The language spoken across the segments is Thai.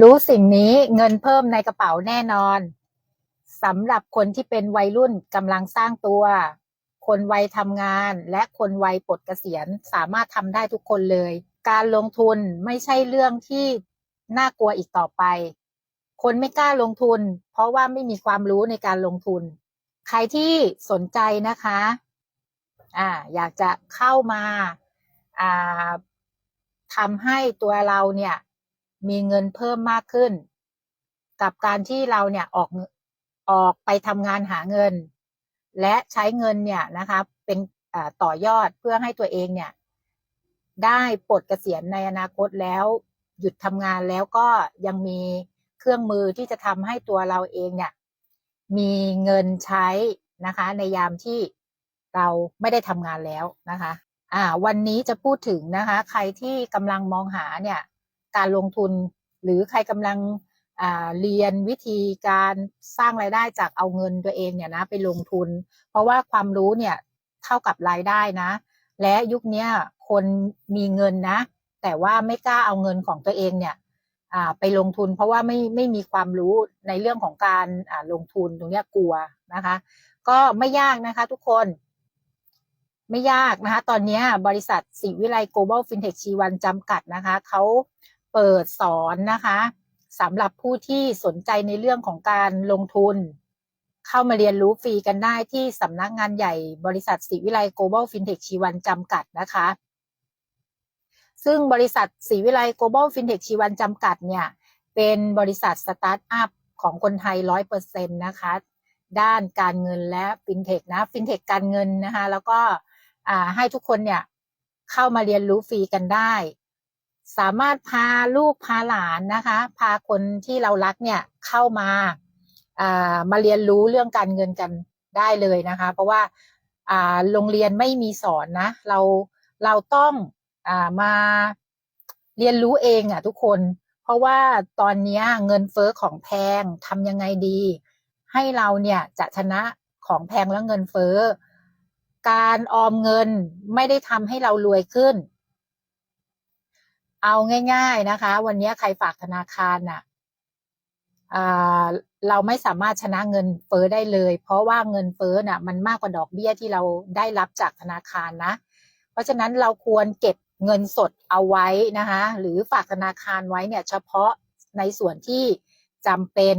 รู้สิ่งนี้เงินเพิ่มในกระเป๋าแน่นอนสำหรับคนที่เป็นวัยรุ่นกำลังสร้างตัว คนวัยทำงานและคนวัยปลดเกษียณสามารถทำได้ทุกคนเลย การลงทุนไม่ใช่เรื่องที่น่ากลัวอีกต่อไป คนไม่กล้าลงทุน เพราะว่าไม่มีความรู้ในการลงทุน ใครที่สนใจนะคะอ่าอยากจะเข้ามาอ่าทำให้ตัวเราเนี่ย มีเงินเพิ่มมากขึ้น กับการที่เราเนี่ยออกออกไปทำงานหาเงิน และใช้เงินเนี่ยนะคะเป็นต่อยอดเพื่อให้ตัวเองเนี่ย ได้ปลดเกษียณในอนาคตแล้วหยุดทำงานแล้วก็ยังมีเครื่องมือที่จะทำให้ตัวเราเองเนี่ย มีเงินใช้นะคะ ในยามที่เราไม่ได้ทำงานแล้วนะคะ อ่า วันนี้จะพูดถึงนะคะ ใครที่กำลังมองหาเนี่ย การลงทุน หรือใครกำลังเรียนวิธีการสร้างรายได้จากเอาเงินตัวเองเนี่ยนะไปลงทุน เพราะว่าความรู้เนี่ยเท่ากับรายได้นะ และยุคนี้คนมีเงินนะ แต่ว่าไม่กล้าเอาเงินของตัวเองเนี่ยไปลงทุน เพราะว่าไม่ไม่มีความรู้ในเรื่องของการลงทุนตรงนี้กลัวนะคะ ก็ไม่ยากนะคะทุกคนไม่ยากนะคะ ตอนนี้บริษัทสิวิไล global fintech ชีวันจำกัดนะคะ เขา เปิดสอนนะคะสำหรับผู้ที่สนใจในเรื่องของการลงทุน เข้ามาเรียนรู้ฟรีกันได้ที่สำนักงานใหญ่บริษัทศิวิไล global fintech ชีวันจำกัดนะคะ ซึ่งบริษัทศิวิไล global fintech ชีวันจำกัดเนี่ย เป็นบริษัทสตาร์ทอัพของคนไทยร้อยเปอร์เซ็นต์นะคะ ด้านการเงินและฟินเทคนะฟินเทคการเงินนะคะ แล้วก็ให้ทุกคนเนี่ยเข้ามาเรียนรู้ฟรีกันได้ สามารถพาลูกพาหลานนะคะ พาคนที่เรารักเนี่ยเข้ามาามาเรียนรู้เรื่องการเงินกันได้เลยนะคะ เพราะว่าโรงเรียนไม่มีสอนนะ เราเราต้องอมาเรียนรู้เองอะทุกคน เพราะว่าตอนนี้เงินเฟอ้อของแพงทำยังไงดี ให้เราเนี่ยจะชนะของแพงแล้วเงินเฟอ้อ การออมเงินไม่ได้ทำให้เรารวยขึ้น เอาง่าย ๆนะคะ วันนี้ใครฝากธนาคารน่ะเราไม่สามารถชนะเงินเฟ้อได้เลย เพราะว่าเงินเฟ้อน่ะ มันมากกว่าดอกเบี้ยที่เราได้รับจากธนาคารนะ เพราะฉะนั้นเราควรเก็บเงินสดเอาไว้นะคะ หรือฝากธนาคารไว้เนี่ยเฉพาะในส่วนที่จำเป็น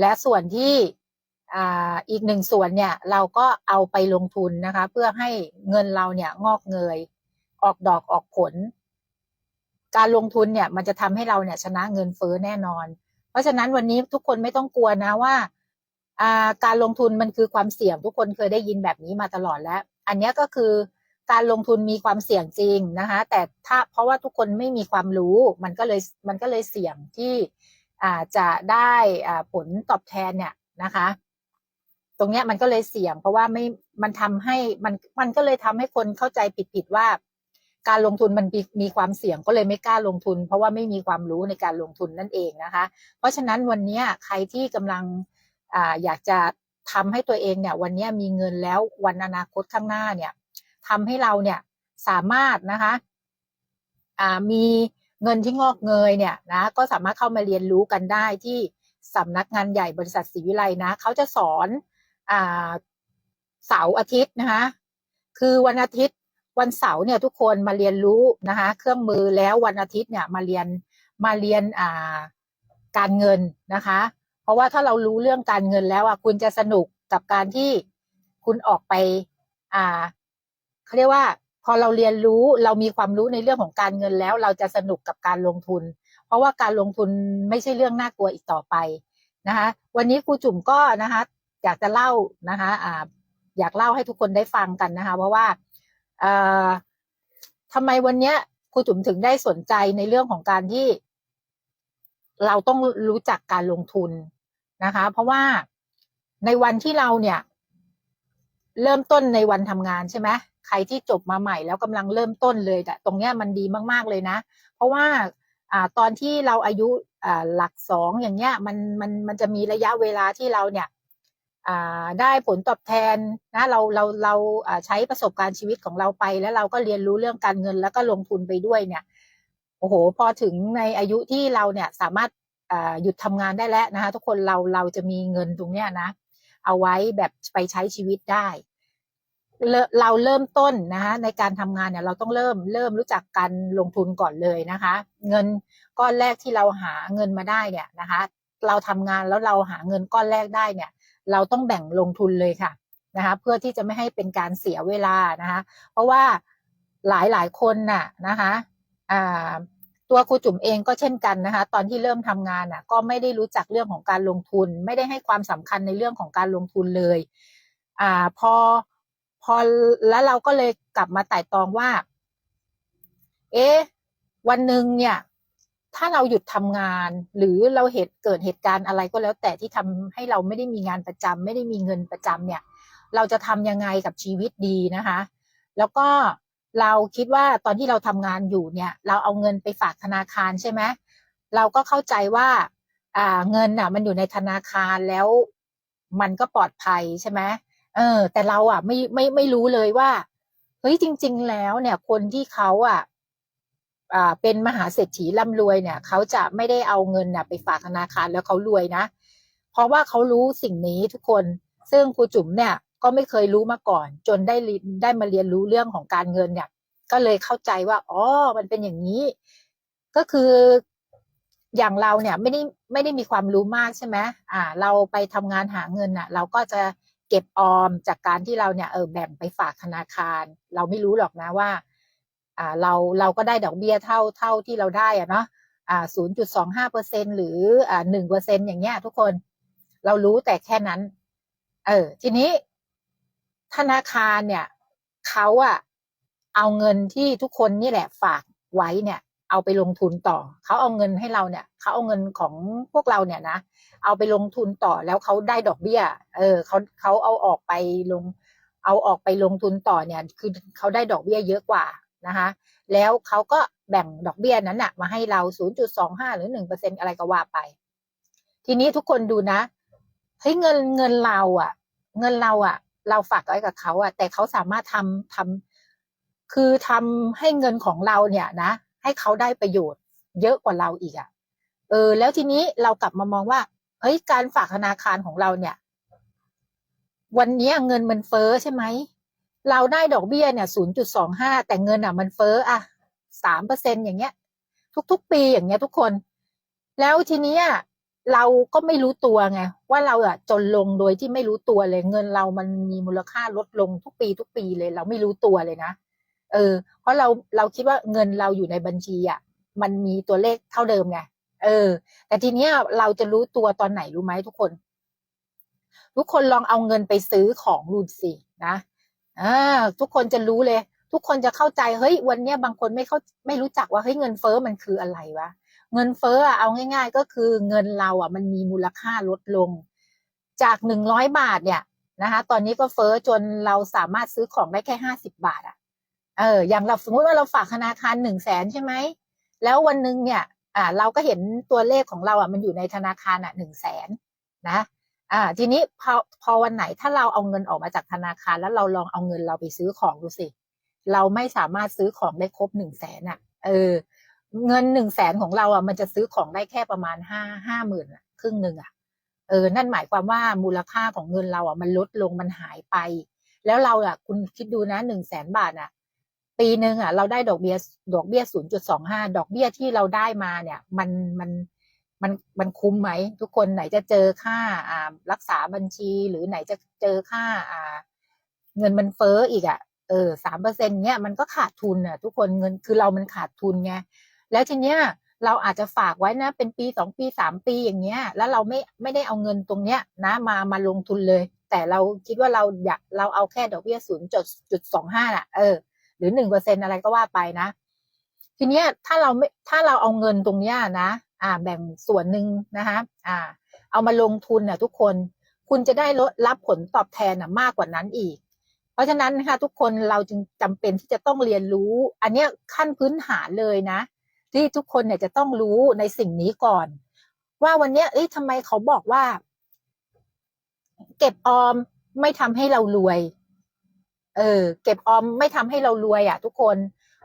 และส่วนที่อีกหนึ่งส่วนเนี่ยเราก็เอาไปลงทุนนะคะ เพื่อให้เงินเราเนี่ยงอกเงย ออกดอกออกผล การลงทุนเนี่ยมันจะทำให้เราเนี่ยชนะเงินเฟ้อแน่นอน เพราะฉะนั้นวันนี้ทุกคนไม่ต้องกลัวนะว่าการลงทุนมันคือความเสี่ยงทุกคนเคยได้ยินแบบนี้มาตลอดแล้ว อันนี้ก็คือการลงทุนมีความเสี่ยงจริงนะคะ แต่ถ้าเพราะว่าทุกคนไม่มีความรู้มันก็เลยมันก็เลยเสี่ยงที่จะได้ผลตอบแทนเนี่ยนะคะ ตรงนี้มันก็เลยเสี่ยง เพราะว่าไม่มันทำให้มันมันก็เลยทำให้คนเข้าใจผิดๆว่า การลงทุนมันมีความเสี่ยงก็เลยไม่กล้าลงทุน เพราะว่าไม่มีความรู้ในการลงทุนนั่นเองนะคะ เพราะฉะนั้นวันนี้ใครที่กำลังออยากจะทำให้ตัวเองเนี่ยวันนี้มีเงินแล้ววันอนาคตข้างหน้าเนี่ยทำให้เราเนี่ยสามารถนะคะมีเงินที่งอกเงยเนี่ยนะก็สามารถเข้ามาเรียนรู้กันได้ที่สำนักงานใหญ่บริษัทศรีวิไลนะเขาจะสอนเสาร์อาทิตย์นะคะคือวันอาทิตย์ วันเสาร์เนี่ยทุกคนมาเรียนรู้นะคะ เครื่องมือแล้ววันอาทิตย์เนี่ยมาเรียนมาเรียนอ่าการเงินนะคะ เพราะว่าถ้าเรารู้เรื่องการเงินแล้วอะคุณจะสนุกกับการที่คุณออกไป อ่าเขาเรียกว่า พอเราเรียนรู้เรามีความรู้ในเรื่องของการเงินแล้ว เราจะสนุกกับการลงทุน เพราะว่าการลงทุนไม่ใช่เรื่องน่ากลัวอีกต่อไปนะคะ วันนี้ครูจุ๋มก็นะคะ อยากจะเล่านะคะ อ่า อยากเล่าให้ทุกคนได้ฟังกันนะคะ เพราะว่า ทำไมวันเนี้ยครูจุ๋มถึงได้สนใจในเรื่องของการที่ เราต้องรู้จักการลงทุนนะคะ เพราะว่าในวันที่เราเนี่ย เริ่มต้นในวันทำงานใช่ไหมใครที่จบมาใหม่แล้วกำลังเริ่มต้นเลยแต่ตรงเนี้ยมันดีมาก ๆเลยนะ เพราะว่าอ่าตอนที่เราอายุอ่าหลักสองอย่างเงี้ย มันมันมันจะมีระยะเวลาที่เราเนี่ย ได้ผลตอบแทนนะเราเราเราใช้ประสบการณ์ชีวิตของเราไป แล้วเราก็เรียนรู้เรื่องการเงินแล้วก็ลงทุนไปด้วยเนี่ยโอ้โห พอถึงในอายุที่เราเนี่ยสามารถหยุดทำงานได้แล้วนะคะทุกคนเราเราจะมีเงินตรงเนี้ยนะ เอาไว้แบบไปใช้ชีวิตได้เลเราเริ่มต้นนะคะในการทำงานเนี่ยเราต้องเริ่มเริ่มรู้จักการลงทุนก่อนเลยนะคะ เงินก้อนแรกที่เราหาเงินมาได้เนี่ยนะคะ เราทำงานแล้วเราหาเงินก้อนแรกได้เนี่ย เราต้องแบ่งลงทุนเลยค่ะนะคะเพื่อที่จะไม่ให้เป็นการเสียเวลานะคะเพราะว่าหลายหลายคนน่ะนะคะอ่าตัวครูจุ๋มเองก็เช่นกันนะคะ ตอนที่เริ่มทำงานน่ะ ก็ไม่ได้รู้จักเรื่องของการลงทุน ไม่ได้ให้ความสำคัญในเรื่องของการลงทุนเลยอ่าพอพอแล้วเราก็เลยกลับมาไต่ตองว่า เอ๊ะวันหนึ่งเนี่ย ถ้าเราหยุดทำงาน หรือเราเหตุเกิดเหตุการณ์อะไรก็แล้ว แต่ที่ทำให้เราไม่ได้มีงานประจำไม่ได้มีเงินประจำเนี่ย เราจะทำยังไงกับชีวิตดีนะคะ แล้วก็เราคิดว่าตอนที่เราทำงานอยู่เนี่ย เราเอาเงินไปฝากธนาคารใช่ไหมเราก็เข้าใจว่าอ่าเงินน่ะ มันอยู่ในธนาคารแล้วมันก็ปลอดภัยใช่ไหมเออ แต่เราอะไม่ไม่ไม่รู้เลยว่าเฮ้ยจริง ๆ แล้วเนี่ย คนที่เขาอะ เป็นมหาเศรษฐีร่ำรวยเนี่ย เขาจะไม่ได้เอาเงินน่ะไปฝากธนาคารแล้วเขารวยนะ เพราะว่าเขารู้สิ่งนี้ทุกคน ซึ่งครูจุ๋มเนี่ยก็ไม่เคยรู้มาก่อน จนได้ได้มาเรียนรู้เรื่องของการเงินเนี่ย ก็เลยเข้าใจว่าอ๋อมันเป็นอย่างนี้ ก็คืออย่างเราเนี่ยไม่ได้ไม่ได้มีความรู้มากใช่ไหมอ่า เราไปทำงานหาเงินอะ เราก็จะเก็บออมจากการที่เราเนี่ยเออแบ่งไปฝากธนาคาร เราไม่รู้หรอกนะว่า อ่าเราเราก็ได้ดอกเบี้ยเท่าเท่าที่เราได้อะเนาะอ่าศูนย์จุดสองห้าเปอร์เซ็นหรืออ่าหนึ่งเปอร์เซ็นอย่างเงี้ย ทุกคนเรารู้แต่แค่นั้น เออ ทีนี้ธนาคารเนี่ยเขาอะเอาเงินที่ทุกคนนี่แหละฝากไว้เนี่ย เอาไปลงทุนต่อ เขาเอาเงินให้เราเนี่ย เขาเอาเงินของพวกเราเนี่ยนะ เอาไปลงทุนต่อแล้วเขาได้ดอกเบี้ย เออเขาเขาเอาออกไปลง เอาออกไปลงทุนต่อเนี่ย คือเขาได้ดอกเบี้ยเยอะกว่า นะคะแล้วเขาก็แบ่งดอกเบี้ยนั้นน่ะมาให้เรา 0.25 หรือ 1%อะไรก็ว่าไป ทีนี้ทุกคนดูนะเฮ้ยเงินเงินเราอะ เงินเราอะ เราฝากไว้กับเขาอะ แต่เขาสามารถทำทำคือทำให้เงินของเราเนี่ยนะ ให้เขาได้ประโยชน์ เยอะกว่าเราอีกอะ เออ แล้วทีนี้เรากลับมามองว่าเฮ้ยการฝากธนาคารของเราเนี่ย วันนี้เงินมันเฟ้อใช่ไหม เราได้ดอกเบี้ยเนี่ย0.25แต่เงินอะมันเฟ้ออะ3%อร์เซ็นอย่างเงี้ย ทุกๆ ปีอย่างเงี้ยทุกคน แล้วทีนี้เราก็ไม่รู้ตัวไงว่าเราอะจนลงโดยที่ไม่รู้ตัวเลย เงินเรามันมีมูลค่าลดลงทุกปีทุกปีเลย เราไม่รู้ตัวเลยนะเออ เพราะเราเราคิดว่าเงินเราอยู่ในบัญชีอะมันมีตัวเลขเท่าเดิมไงเออ แต่ทีเนี้ยเราจะรู้ตัวตอนไหนรู้ไหมทุกคน ทุกคนลองเอาเงินไปซื้อของดูสินะ อ่าทุกคนจะรู้เลย ทุกคนจะเข้าใจเฮ้ยวันเนี้ยบางคนไม่เข้าไม่รู้จักว่าเฮ้ยเงินเฟ้อมันคืออะไรวะเงินเฟ้ออะเอาง่าย ๆ ก็คือเงินเราอะ มันมีมูลค่าลดลง จากหนึ่งร้อยบาทเนี่ยนะคะตอนนี้ก็เฟ้อจนเราสามารถซื้อของได้แค่ห้าสิบบาทอะเอออย่างเราสมมติว่าเราฝากธนาคารหนึ่งแสนใช่ไหมแล้ววันหนึ่งเนี่ย อ่า เราก็เห็นตัวเลขของเราอะมันอยู่ในธนาคารอะหนึ่งแสนนะ อ่าทีนี้พอพอวันไหนถ้าเราเอาเงินออกมาจากธนาคาร แล้วเราลองเอาเงินเราไปซื้อของดูสิ เราไม่สามารถซื้อของได้ครบหนึ่งแสนอะ เออ เงินหนึ่งแสนของเราอะมันจะซื้อของได้แค่ประมาณห้าห้าหมื่นครึ่งหนึ่งอะเออนั่นหมายความว่ามูลค่าของเงินเราอะมันลดลงมันหายไป แล้วเราอะ คุณคิดดูนะหนึ่งแสนบาทอะ ปีหนึ่งอะ เราได้ดอกเบี้ยดอกเบี้ยศูนย์จุดสองห้าดอกเบี้ยที่เราได้มาเนี่ย มันมัน มันมันคุ้มไหม ทุกคนไหนจะเจอค่าอ่ารักษาบัญชีหรือไหนจะเจอค่าอ่า เงินมันเฟ้ออีกอะเออสามเปอร์เซ็นเนี้ยมันก็ขาดทุนอะ ทุกคนเงินคือเรามันขาดทุนไงแล้วทีเนี้ยเราอาจจะฝากไว้นะ เป็นปีสองปีสามปีอย่างเงี้ย แล้วเราไม่ไม่ได้เอาเงินตรงเนี้ย นะมามาลงทุนเลย แต่เราคิดว่าเราอยากเราเอาแค่ดอกเบี้ยศูนย์จุดจุดสองห้าอะเออหรือหนึ่งเปอร์เซ็นอะไรก็ว่าไปนะ ทีเนี้ยถ้าเราไม่ถ้าเราเอาเงินตรงเนี้ยนะ อ่าแบ่งส่วนหนึ่งนะคะอ่าเอามาลงทุนน่ะทุกคนคุณจะได้ลดรับผลตอบแทนนะมากกว่านั้นอีก เพราะฉะนั้นนะคะทุกคนเราจึงจำเป็นที่จะต้องเรียนรู้ อันนี้ขั้นพื้นฐานเลยนะ ที่ทุกคนเนี่ยจะต้องรู้ในสิ่งนี้ก่อน ว่าวันนี้เอ้ยทำไมเขาบอกว่า เก็บออมไม่ทำให้เรารวย เออ เก็บออมไม่ทำให้เรารวยอะ ทุกคน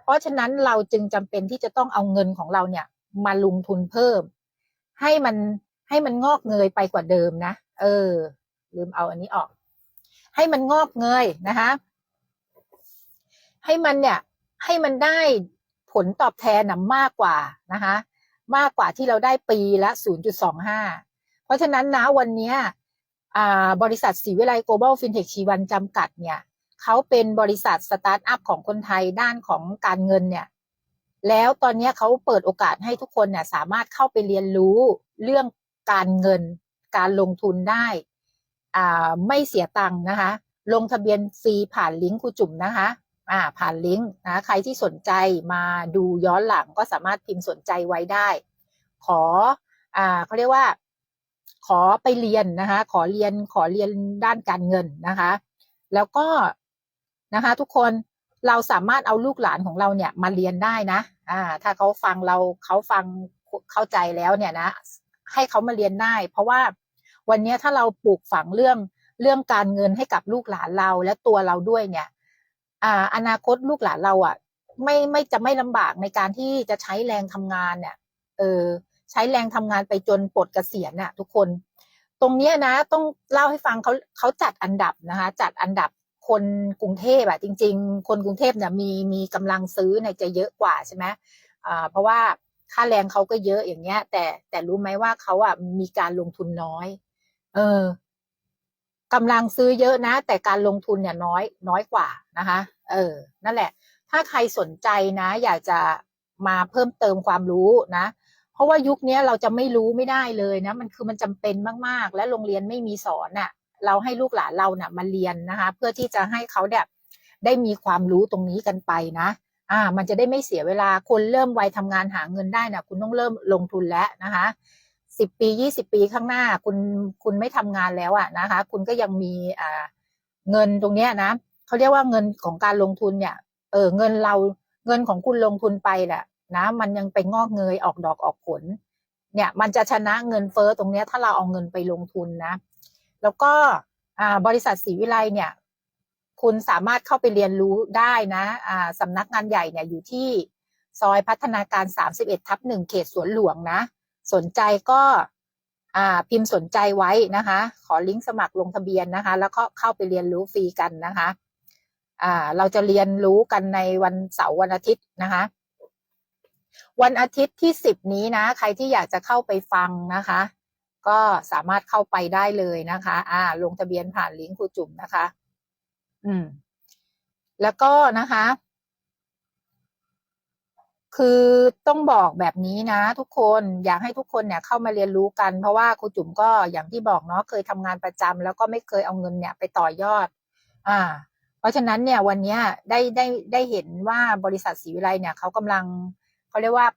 เพราะฉะนั้นเราจึงจำเป็นที่จะต้องเอาเงินของเราเนี่ย มาลงทุนเพิ่ม ให้มันให้มันงอกเงยไปกว่าเดิมนะ เออ ลืมเอาอันนี้ออก ให้มันงอกเงยนะคะ ให้มันเนี่ย ให้มันได้ผลตอบแทนนะมากกว่านะคะ มากกว่าที่เราได้ปีละ 0.25 เพราะฉะนั้นนะวันนี้อ่าบริษัทศรีวิไล global fintech ชีวันจำกัดเนี่ยเขาเป็นบริษัทสตาร์ทอัพของคนไทยด้านของการเงินเนี่ย แล้วตอนนี้เขาเปิดโอกาสให้ทุกคนเนี่ยสามารถเข้าไปเรียนรู้เรื่องการเงิน การลงทุนได้อ่าไม่เสียตังค์นะคะ ลงทะเบียนฟรีผ่านลิงก์ครูจุ๋มนะคะอ่าผ่านลิงก์นะใครที่สนใจมาดูย้อนหลังก็สามารถพิมพ์สนใจไว้ได้ ขออ่าเขาเรียกว่า ขอไปเรียนนะคะ ขอเรียนขอเรียนด้านการเงินนะคะ แล้วก็นะคะ ทุกคน เราสามารถเอาลูกหลานของเราเนี่ยมาเรียนได้นะ อ่า ถ้าเขาฟังเราเขาฟังเข้าใจแล้วเนี่ยนะ ให้เขามาเรียนได้ เพราะว่าวันนี้ถ้าเราปลูกฝังเรื่องเรื่องการเงินให้กับลูกหลานเราและตัวเราด้วยเนี่ย อ่า อนาคตลูกหลานเราอะ ไม่ไม่จะไม่ลำบากในการที่จะใช้แรงทำงานเนี่ย เออ ใช้แรงทำงานไปจนปลดเกษียณน่ะ ทุกคน ตรงเนี้ยนะ ต้องเล่าให้ฟังเขาเขาจัดอันดับนะคะ จัดอันดับ คนกรุงเทพอะจริง ๆ คนกรุงเทพเนี่ยมีมีกำลังซื้อเนี่ยจะเยอะกว่าใช่ไหมอ่าเพราะว่าค่าแรงเขาก็เยอะอย่างเงี้ย แต่แต่รู้ไหมว่าเขาอะมีการลงทุนน้อย เออกำลังซื้อเยอะนะ แต่การลงทุนเนี่ยน้อยน้อยกว่านะคะ เออ นั่นแหละ ถ้าใครสนใจนะ อยากจะมาเพิ่มเติมความรู้นะเพราะว่ายุคนี้เราจะไม่รู้ไม่ได้เลยนะ มันคือมันจำเป็นมากๆ และโรงเรียนไม่มีสอนน่ะ เราให้ลูกหลานเราเนี่ยมาเรียนนะคะ เพื่อที่จะให้เขาเนี่ยได้มีความรู้ตรงนี้กันไปนะ อ่า มันจะได้ไม่เสียเวลาคนเริ่มวัยทำงานหาเงินได้นะคุณต้องเริ่มลงทุนแล้วนะคะสิบปียี่สิบปีข้างหน้า คุณคุณไม่ทำงานแล้วอะนะคะ คุณก็ยังมีอ่าเงินตรงเนี้ยนะเขาเรียกว่าเงินของการลงทุนเนี่ย เออเงินเราเงินของคุณลงทุนไปแหละนะ มันยังไปงอกเงยออกดอกออกผล เนี่ย มันจะชนะเงินเฟ้อตรงเนี้ยถ้าเราเอาเงินไปลงทุนนะ แล้วก็บริษัทศรีวิไลเนี่ย คุณสามารถเข้าไปเรียนรู้ได้นะอ่าสำนักงานใหญ่เนี่ยอยู่ที่ซอยพัฒนาการ 31 ทับหนึ่งเขตสวนหลวงนะ สนใจก็พิมพ์สนใจไว้นะคะ ขอลิงก์สมัครลงทะเบียนนะคะ แล้วก็เข้าไปเรียนรู้ฟรีกันนะคะเราจะเรียนรู้กันในวันเสาร์วันอาทิตย์นะคะ วันอาทิตย์ที่สิบนี้นะ ใครที่อยากจะเข้าไปฟังนะคะ ก็สามารถเข้าไปได้เลยนะคะ อ่า ลงทะเบียนผ่านลิงก์ครูจุ๋มนะคะ อืม แล้วก็นะคะ คือต้องบอกแบบนี้นะ ทุกคนอยากให้ทุกคนเนี่ยเข้ามาเรียนรู้กันเพราะว่าครูจุ๋มก็อย่างที่บอกเนาะเคยทำงานประจำแล้วก็ไม่เคยเอาเงินเนี่ยไปต่อยอด อ่า เพราะฉะนั้นเนี่ยวันนี้ได้ได้ได้เห็นว่าบริษัทศรีวิไลเนี่ยเขากำลังเขาเรียกว่า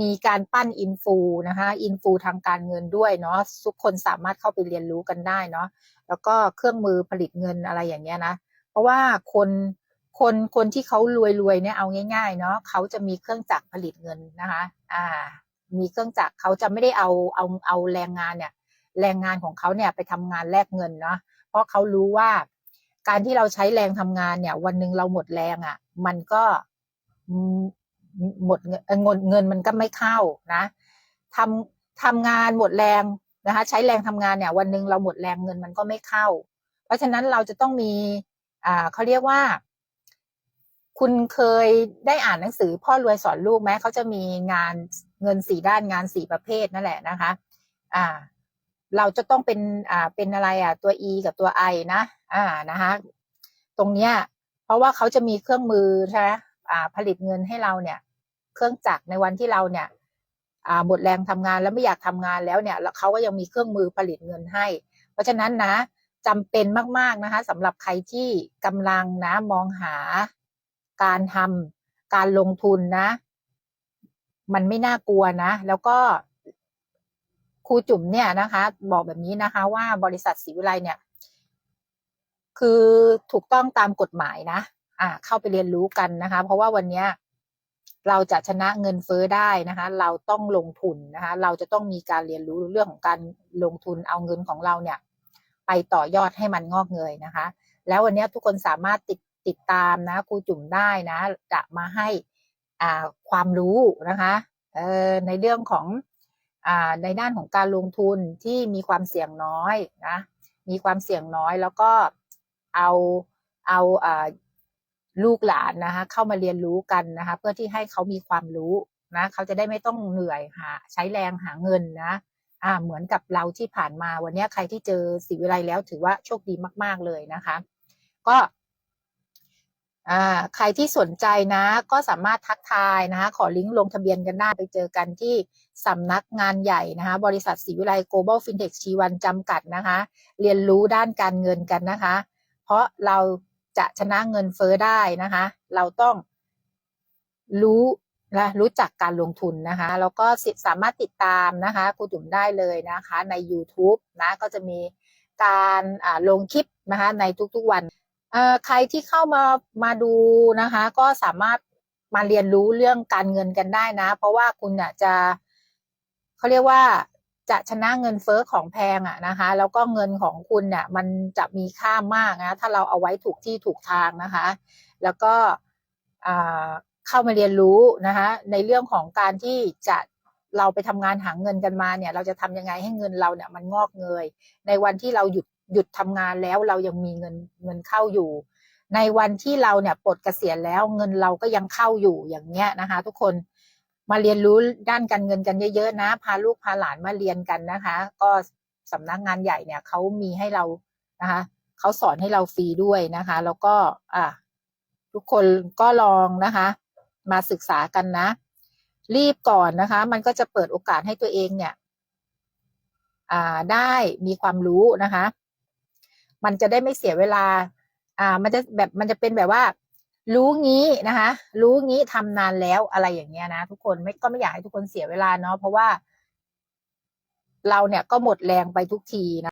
มีการปั้นอินฟูนะคะอินฟูทางการเงินด้วยเนาะทุกคนสามารถเข้าไปเรียนรู้กันได้เนาะแล้วก็เครื่องมือผลิตเงินอะไรอย่างเงี้ยนะเพราะว่าคนคนคนที่เขารวยรวยเนี่ยเอาง่าย ๆ เนาะเขาจะมีเครื่องจักรผลิตเงินนะคะ อ่า มีเครื่องจักรเขาจะไม่ได้เอาเอาเอาแรงงานเนี่ย แรงงานของเขาเนี่ยไปทำงานแลกเงินเนาะเพราะเขารู้ว่า การที่เราใช้แรงทำงานเนี่ย วันหนึ่งเราหมดแรงอะ่ะ มันก็ หมดเงินเงินมันก็ไม่เข้านะทำทำงานหมดแรงนะคะ ใช้แรงทำงานเนี่ย วันหนึ่งเราหมดแรงเงินมันก็ไม่เข้า เพราะฉะนั้นเราจะต้องมีอ่าเขาเรียกว่า คุณเคยได้อ่านหนังสือ พ่อรวยสอนลูกไหมเขาจะมีงานเงินสี่ด้านงานสี่ประเภทนั่นแหละนะคะ อ่า เราจะต้องเป็นอ่าเป็นอะไรอะตัว E กับตัว I นะ อ่านะคะ ตรงเนี้ย เพราะว่าเขาจะมีเครื่องมือใช่ไหม ผลิตเงินให้เราเนี่ย เครื่องจักรในวันที่เราเนี่ยหมดแรงทำงานแล้วไม่อยากทำงานแล้วเนี่ยแล้วเขาก็ยังมีเครื่องมือผลิตเงินให้ เพราะฉะนั้นนะจำเป็นมากๆนะคะสำหรับใครที่กำลังนะมองหาการทำการลงทุนนะ มันไม่น่ากลัวนะ แล้วก็ครูจุ๋มเนี่ยนะคะ บอกแบบนี้นะคะ ว่าบริษัทศรีวิไลเนี่ย คือถูกต้องตามกฎหมายนะ อ่าเข้าไปเรียนรู้กันนะคะ เพราะว่าวันนี้เราจะชนะเงินเฟ้อได้นะคะ เราต้องลงทุนนะคะ เราจะต้องมีการเรียนรู้เรื่องของการลงทุนเอาเงินของเราเนี่ย ไปต่อยอดให้มันงอกเงยนะคะ แล้ววันนี้ทุกคนสามารถติดติดตามนะครูจุ๋มได้นะ จะมาให้อ่าความรู้นะคะเอ่อในเรื่องของอ่าในด้านของการลงทุนที่มีความเสี่ยงน้อยนะมีความเสี่ยงน้อยแล้วก็เอาเอาอ่า ลูกหลานนะคะเข้ามาเรียนรู้กันนะคะเพื่อที่ให้เขามีความรู้นะเขาจะได้ไม่ต้องเหนื่อยหาใช้แรงหาเงินนะอ่าเหมือนกับเราที่ผ่านมาวันนี้ใครที่เจอสิวิไลแล้วถือว่าโชคดีมาก ๆเลยนะคะ ก็อ่าใครที่สนใจนะ ก็สามารถทักทายนะคะขอลิงก์ลงทะเบียนกันได้ไปเจอกันที่สำนักงานใหญ่นะคะบริษัทศรีวิไล Global Fintech ชีวันจำกัดนะคะ เรียนรู้ด้านการเงินกันนะคะ เพราะเรา จะชนะเงินเฟ้อได้นะคะ เราต้องรู้นะรู้จักการลงทุนนะคะ แล้วก็สสามารถติดตามนะคะครูจุ๋มได้เลยนะคะ ใน YouTube นะก็จะมีการลงคลิปนะคะในทุกๆวันใครที่เข้ามามาดูนะคะ ก็สามารถมาเรียนรู้เรื่องการเงินกันได้นะ เพราะว่าคุณเนี่ยจะเขาเรียกว่า จะชนะเงินเฟ้อของแพงอะนะคะ แล้วก็เงินของคุณเนี่ยมันจะมีค่ามากนะถ้าเราเอาไว้ถูกที่ถูกทางนะคะ แล้วก็เข้ามาเรียนรู้นะคะในเรื่องของการที่จะเราไปทำงานหาเงินกันมาเนี่ย เราจะทำยังไงให้เงินเราเนี่ยมันงอกเงย ในวันที่เราหยุดหยุดทำงานแล้วเรายังมีเงินเงินเข้าอยู่ ในวันที่เราเนี่ยปลดเกษียณแล้วเงินเราก็ยังเข้าอยู่อย่างเงี้ยนะคะ ทุกคน มาเรียนรู้ด้านการเงินกันเยอะๆนะ พาลูกพาหลานมาเรียนกันนะคะ ก็สำนักงานใหญ่เนี่ยเขามีให้เรานะคะเขาสอนให้เราฟรีด้วยนะคะ แล้วก็อะทุกคนก็ลองนะคะ มาศึกษากันนะ รีบก่อนนะคะ มันก็จะเปิดโอกาสให้ตัวเองเนี่ย อ่าได้มีความรู้นะคะ มันจะได้ไม่เสียเวลา อ่า มันจะแบบมันจะเป็นแบบว่า รู้งี้นะคะ รู้งี้ทำนานแล้วอะไรอย่างเงี้ยนะทุกคนไม่ก็ไม่อยากให้ทุกคนเสียเวลาเนาะเพราะว่า เราเนี่ยก็หมดแรงไปทุกทีนะ